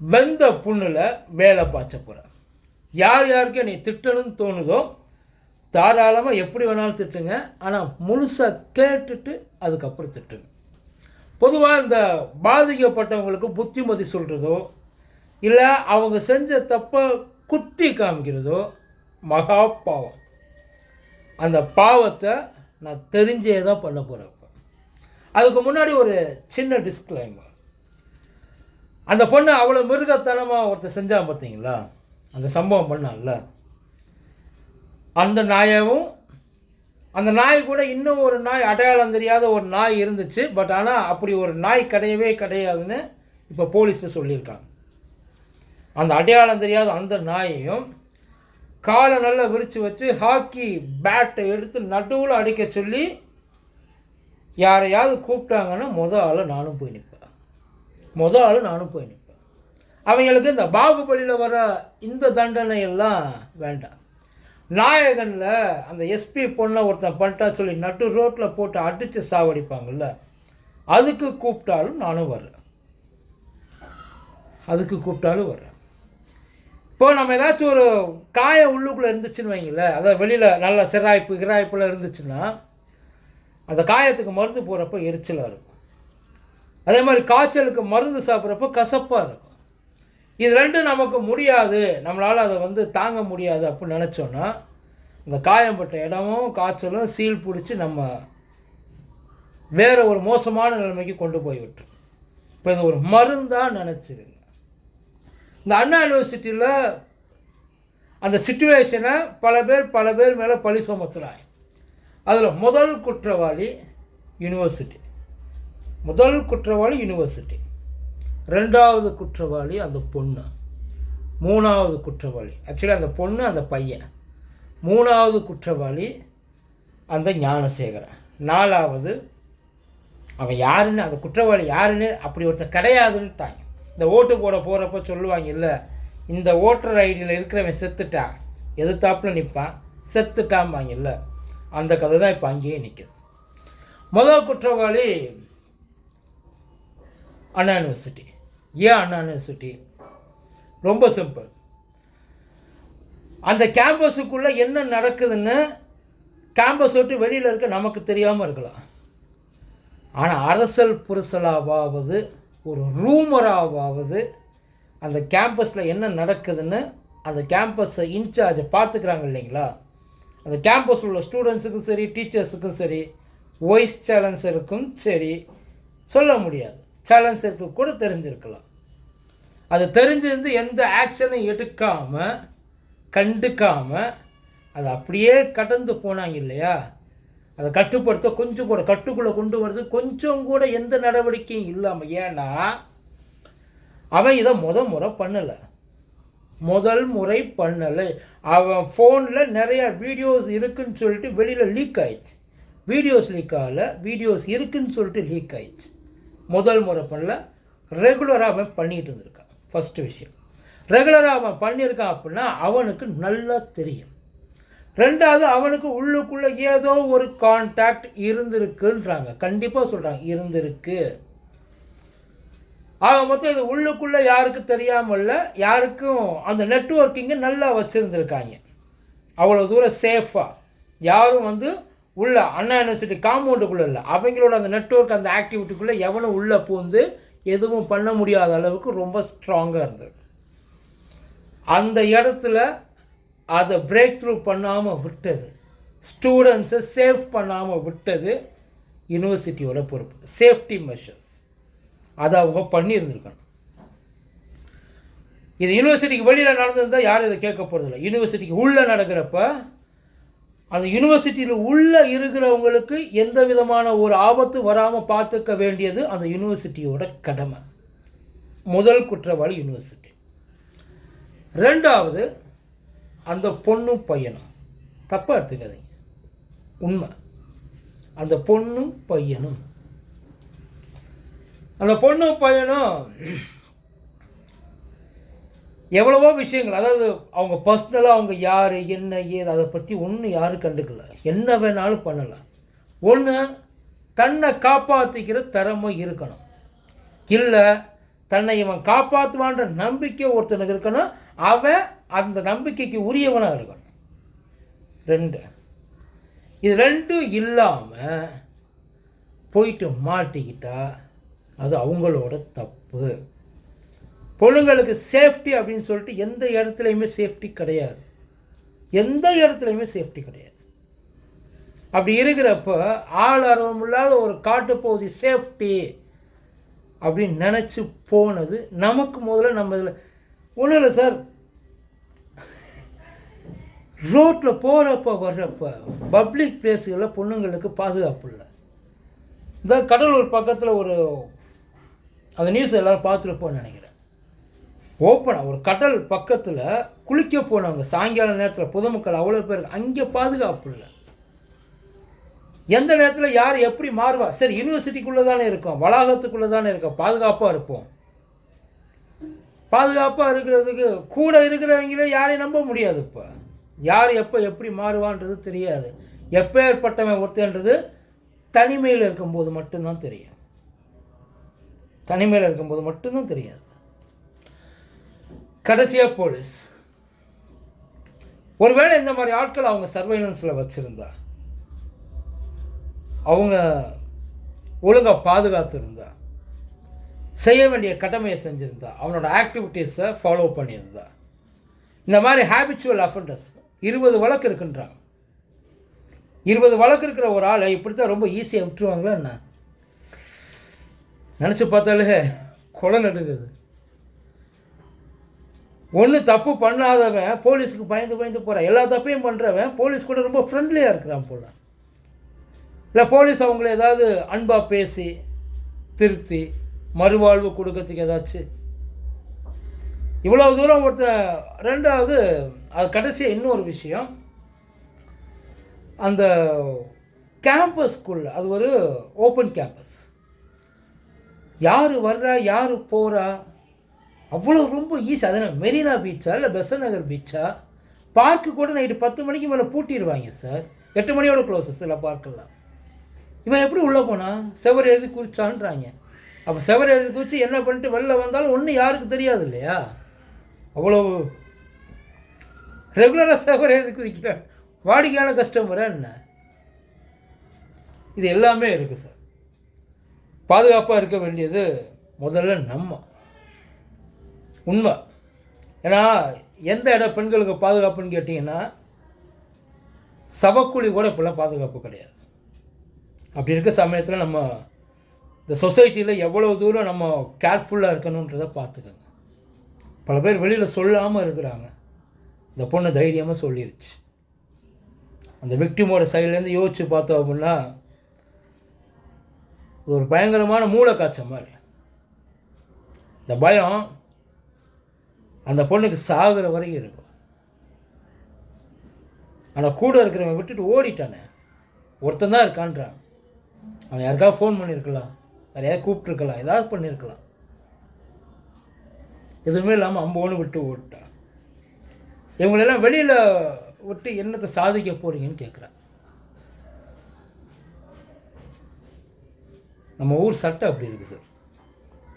வெந்த புண்ணில் வேலை பாய்ச்ச போகிறேன் யார் யாருக்கு நீ திட்டணும்னு தோணுதோ தாராளமாக எப்படி வேணாலும் திட்டுங்க. ஆனால் முழுசாக கேட்டுட்டு அதுக்கப்புறம் திட்டுங்க. பொதுவாக இந்த பாதிக்கப்பட்டவங்களுக்கு புத்திமதி சொல்கிறதோ இல்லை அவங்க செஞ்ச தப்பை குத்தி காமிக்கிறதோ மகா பாவம். அந்த பாவத்தை நான் தெரிஞ்சே தான் பண்ண போகிறேன் இப்போ அதுக்கு முன்னாடி ஒரு சின்ன டிஸ்க்ளைமர் அந்த பொண்ணு அவ்வளோ மிருகத்தனமாக ஒருத்தர் செஞ்சான் பார்த்தீங்களா? அந்த சம்பவம் பண்ணான்ல. அந்த நாயவும் அந்த நாய் கூட இன்னும் ஒரு நாய் அடையாளம் தெரியாத ஒரு நாய் இருந்துச்சு. பட் ஆனால் அப்படி ஒரு நாய் கிடையவே கிடையாதுன்னு இப்போ போலீஸை சொல்லியிருக்காங்க. அந்த அடையாளம் தெரியாத அந்த நாயையும் காலை நல்லா விரித்து வச்சு ஹாக்கி பேட்டை எடுத்து நடுவில் அடிக்க சொல்லி யாரையாவது கூப்பிட்டாங்கன்னா முத ஆள் நானும் போய் நிற்பேன் முத ஆள் நானும் போய் நிற்பேன். அவங்களுக்கு இந்த பாகுபலியில் வர இந்த தண்டனை எல்லாம் வேண்டாம். நாயகனில் அந்த எஸ்பி பொண்ணை ஒருத்தன் பண்ணிட்டான்னு சொல்லி நட்டு ரோட்டில் போட்டு அடித்து சாவடிப்பாங்கள்ல அதுக்கு கூப்பிட்டாலும் நானும் வர்றேன். அதுக்கு கூப்பிட்டாலும் வர்றேன். இப்போ நம்ம ஏதாச்சும் ஒரு காயம் உள்ளுக்குள்ளே இருந்துச்சுன்னு வைங்களேன் அதாவது வெளியில் நல்ல சிராய்ப்பு கிராய்ப்புலாம் இருந்துச்சுன்னா அந்த காயத்துக்கு மருந்து போகிறப்ப எரிச்சலாக இருக்கும். அதே மாதிரி காய்ச்சலுக்கு மருந்து சாப்பிட்றப்ப கசப்பாக இருக்கும். இது ரெண்டும் நமக்கு முடியாது. நம்மளால் அதை வந்து தாங்க முடியாது அப்படின்னு நினச்சோன்னா இந்த காயம்பட்ட இடமும் காய்ச்சலும் சீல் பிடிச்சி நம்ம வேறு ஒரு மோசமான நிலைமைக்கு கொண்டு போய் விட்டுரும். இப்போ இது ஒரு மருந்தாக நினச்சிருங்க இந்த அண்ணா யூனிவர்சிட்டியில் அந்த சுச்சுவேஷனை பல பேர் பல பேர் மேலே பழி சுமத்துறாங்க. அதில் முதல் குற்றவாளி யூனிவர்சிட்டி. முதல் குற்றவாளி யூனிவர்சிட்டி ரெண்டாவது குற்றவாளி அந்த பொண்ணு. மூணாவது குற்றவாளி. ஆக்சுவலி அந்த பொண்ணு அந்த பையன். மூணாவது குற்றவாளி அந்த ஞானசேகரன். நாலாவது அவன் யாருன்னு அந்த குற்றவாளி யாருன்னு அப்படி ஒருத்தன் கிடையாதுன்ட்டாங்க இந்த ஓட்டு போட போகிறப்ப சொல்லுவாங்க இல்லை இந்த ஓட்டர் ஐடியில் இருக்கிறவன் செத்துட்டான். எதிர்த்தாப்புல நிற்பான் செத்துட்டாம்பாங்க இல்லை அந்த கதை தான் இப்போ அங்கேயே நிற்குது முதல் குற்றவாளி அண்ணா யூனிவர்சிட்டி ஏன் அண்ணா யூனிவர்சிட்டி ரொம்ப சிம்பிள் அந்த கேம்பஸுக்குள்ளே என்ன நடக்குதுன்னு கேம்பஸ் விட்டு வெளியில் இருக்க நமக்கு தெரியாமல் இருக்கலாம். ஆனால் அரசல் புரிசலாவது ஒரு ரூமராவது அந்த கேம்பஸில் என்ன நடக்குதுன்னு அந்த கேம்பஸை இன்சார்ஜை பார்த்துக்கிறாங்க இல்லைங்களா? அந்த கேம்பஸில் உள்ள ஸ்டூடெண்ட்ஸுக்கும் சரி டீச்சர்ஸுக்கும் சரி வாய்ஸ் சேலன்ஸருக்கும் சரி சொல்ல முடியாது. சேலன்சருக்கு கூட தெரிஞ்சிருக்கலாம். அது தெரிஞ்சிருந்து எந்த ஆக்ஷனும் எடுக்காமல் கண்டுக்காமல் அது அப்படியே கடந்து போனாங்க இல்லையா? அதை கட்டுப்படுத்த கொஞ்சம் கூட கட்டுக்குள்ளே கொண்டு வர்றது கொஞ்சம் கூட எந்த நடவடிக்கையும் இல்லாமல் ஏன்னா அவன் இதை முத முறை பண்ணலை. முதல் முறை பண்ணலை. அவன் ஃபோனில் நிறையா வீடியோஸ் இருக்குன்னு சொல்லிட்டு வெளியில் லீக் ஆயிடுச்சு. வீடியோஸ் லீக் ஆகலை. வீடியோஸ் இருக்குன்னு சொல்லிட்டு லீக் ஆயிடுச்சு. முதல் முறை பண்ணல. ரெகுலராக அவன் பண்ணிகிட்டு இருந்திருக்கான். ஃபஸ்ட்டு விஷயம். ரெகுலராக அவன் பண்ணியிருக்கான் அப்படின்னா அவனுக்கு நல்லா தெரியும். ரெண்டாவது அவனுக்கு உள்ளுக்குள்ளே ஏதோ ஒரு கான்டாக்ட் இருந்திருக்குன்றாங்க. கண்டிப்பாக சொல்கிறாங்க இருந்திருக்கு. ஆக மொத்தம் இது உள்ளுக்குள்ளே யாருக்கு தெரியாமல்ல யாருக்கும் அந்த நெட்ஒர்க்கிங்கை நல்லா வச்சுருந்துருக்காங்க. அவ்வளோ தூரம் சேஃபாக யாரும் வந்து உள்ள அண்ணா யூனிவர்சிட்டி காம்பவுண்டுக்குள்ளே இல்லை. அவங்களோட அந்த நெட்ஒர்க் அந்த ஆக்டிவிட்டிக்குள்ளே எவனும் உள்ளே பூந்து எதுவும் பண்ண முடியாத அளவுக்கு ரொம்ப ஸ்ட்ராங்காக இருந்திருக்கு அந்த இடத்துல அதை பிரேக் த்ரூ பண்ணாமல் விட்டது ஸ்டூடெண்ட்ஸை சேஃப் பண்ணாமல் விட்டது யூனிவர்சிட்டியோட பொறுப்பு. சேஃப்டி மெஷர்ஸ் அதை அவங்க பண்ணியிருந்திருக்கணும். இது யூனிவர்சிட்டிக்கு வெளியில் நடந்திருந்தால் யாரும் இதை கேட்க போகிறதில்ல யூனிவர்சிட்டிக்கு உள்ளே நடக்கிறப்ப அந்த யூனிவர்சிட்டியில் உள்ளே இருக்கிறவங்களுக்கு எந்த விதமான ஒரு ஆபத்து வராமல் பார்த்துக்க வேண்டியது அந்த யூனிவர்சிட்டியோட கடமை. முதல் குற்றவாளி யூனிவர்சிட்டி ரெண்டாவது அந்த பொண்ணும் பையனும் தப்பாக எடுத்துக்காதீங்க. உண்மை. அந்த பொண்ணும் பையனும். அந்த பொண்ணும் பையனும் எவ்வளவோ விஷயங்கள் அதாவது அவங்க பர்சனலாக அவங்க யார் என்ன ஏது அதை பற்றி ஒன்றும் யாரும் கண்டுக்கல. என்ன வேணாலும் பண்ணலாம். ஒன்று தன்னை காப்பாற்றிக்கிற திறமை இருக்கணும். இல்லை தன்னை இவன் காப்பாற்றுவான்ற நம்பிக்கை ஒருத்தனுக்கு இருக்கணும். அவன் அந்த நம்பிக்கைக்கு உரியவனாக இருக்கணும். ரெண்டு. இது ரெண்டும் இல்லாமல் போயிட்டு மாட்டிக்கிட்டா அது அவங்களோட தப்பு. பொண்ணுங்களுக்கு சேஃப்டி அப்படின்னு சொல்லிட்டு எந்த இடத்துலையுமே சேஃப்டி கிடையாது. எந்த இடத்துலையுமே சேஃப்டி கிடையாது. அப்படி இருக்கிறப்ப ஆள் அரவம் இல்லாத ஒரு காட்டுப்பகுதி சேஃப்டி அப்படின்னு நினச்சி போனது நமக்கு முதல்ல நம்ம இதில் ஒன்றும் இல்லை சார் ரோட்டில் போகிறப்ப வர்றப்ப பப்ளிக் பிளேஸுகளில் பொண்ணுங்களுக்கு பாதுகாப்பு இல்லை. இந்த கடலூர் பக்கத்தில் ஒரு அந்த நியூஸ் எல்லோரும் பார்த்துருப்போம்னு நினைக்கிறேன். ஓப்பனாக ஒரு கடல் பக்கத்தில் குளிக்க போனவங்க சாயங்கால நேரத்தில் பொதுமக்கள் அவ்வளோ பேர் அங்கே பாதுகாப்பு இல்லை. எந்த நேரத்தில் யார் எப்படி மாறுவா? சரி யூனிவர்சிட்டிக்குள்ளே தானே இருக்கோம் வளாகத்துக்குள்ளே தானே இருக்கோம் பாதுகாப்பாக இருப்போம். பாதுகாப்பாக இருக்கிறதுக்கு கூட இருக்கிறவங்களே யாரையும் நம்ப முடியாது இப்போ. யார் எப்போ எப்படி மாறுவான்றது தெரியாது. எப்பேற்பட்டவன் ஒருத்தன்றது தனிமையில் இருக்கும்போது மட்டும்தான் தெரியும். தனிமையில் இருக்கும்போது மட்டும்தான் தெரியாது. கடைசியாக போலீஸ். ஒருவேளை இந்த மாதிரி ஆட்கள் அவங்க சர்வைலன்ஸில் வச்சுருந்தா அவங்க ஒழுங்காக பாதுகாத்துருந்தா செய்ய வேண்டிய கடமையை செஞ்சுருந்தா அவனோட ஆக்டிவிட்டீஸை ஃபாலோ பண்ணியிருந்தா இந்த மாதிரி ஹேபிச்சுவல் அஃபண்டர்ஸ் இருபது வழக்கு இருக்குன்றாங்க. இருபது வழக்கு இருக்கிற ஒரு ஆளை இப்படித்தான் ரொம்ப ஈஸியாக விட்டுருவாங்களா என்ன? நினச்சி பார்த்தாலே கொலை நடுங்குது ஒன்று தப்பு பண்ணாதவன் போலீஸுக்கு பயந்து பயந்து போகிறான் எல்லா தப்பையும் பண்ணுறவன் போலீஸ் கூட ரொம்ப ஃப்ரெண்ட்லியாக இருக்கிறான் போல. இல்லை போலீஸ் அவங்கள ஏதாவது அன்பாக பேசி திருத்தி மறுவாழ்வு கொடுக்கறதுக்கு ஏதாச்சும் இவ்வளோ தூரம் ஒருத்தன் ரெண்டாவது அது கடைசியாக இன்னொரு விஷயம். அந்த கேம்பஸ்க்குள்ள அது ஒரு ஓப்பன் கேம்பஸ் யார் வர்றா யார் போகிறா அவ்வளோ ரொம்ப ஈஸி அதனால் மெரினா பீச்சா இல்லை பெசன் நகர் பீச்சா பார்க்கு கூட நைட்டு பத்து மணிக்கு மேலே பூட்டிடுவாங்க சார் எட்டு மணியோட க்ளோஸஸ் சில பார்க்கெல்லாம் இவன் எப்படி உள்ளே போனான் செவர் எழுதி குறிச்சான்றாங்க அப்போ செவர் எழுதி குறித்து என்ன பண்ணிட்டு வெளில வந்தாலும் ஒன்றும் யாருக்கு தெரியாது இல்லையா? அவ்வளோ ரெகுலராக செவர் எழுதி குறிக்கிற வாடிக்கையான கஸ்டமராக என்ன? இது எல்லாமே இருக்குது சார் பாதுகாப்பாக இருக்க வேண்டியது முதல்ல நம்ம. உண்மை. ஏன்னா எந்த இடம் பெண்களுக்கு பாதுகாப்புன்னு கேட்டிங்கன்னா சபக்குழி கூட இப்போல்லாம் பாதுகாப்பு கிடையாது. அப்படி இருக்க சமயத்தில் நம்ம இந்த சொசைட்டியில் எவ்வளோ தூரம் நம்ம கேர்ஃபுல்லாக இருக்கணுன்றதை பார்த்துக்கோங்க. பல பேர் வெளியில் சொல்லாமல் இருக்கிறாங்க. இந்த பொண்ணு தைரியமாக சொல்லிருச்சு. அந்த விக்டிமோட சைட்லேருந்து யோசித்து பார்த்தோம் அப்படின்னா ஒரு பயங்கரமான மூளை காய்ச்சல் மாதிரி. இந்த பயம் அந்த பொண்ணுக்கு சாகுற வரைக்கும் இருக்கும். ஆனால் கூட இருக்கிறவன் விட்டுட்டு ஓடிட்டானே. ஒருத்தன் தான் இருக்கான்றான். அவன் யாருக்காவது ஃபோன் பண்ணியிருக்கலாம். வேறு கூப்பிட்ருக்கலாம் ஏதாவது பண்ணியிருக்கலாம். எதுவுமே இல்லாமல் அம்போன்னு விட்டு ஓட்டான் இவங்களெல்லாம் வெளியில் விட்டு என்னத்தை சாதிக்க போகிறீங்கன்னு கேட்குறான் நம்ம ஊர் சட்டம் அப்படி இருக்குது சார்.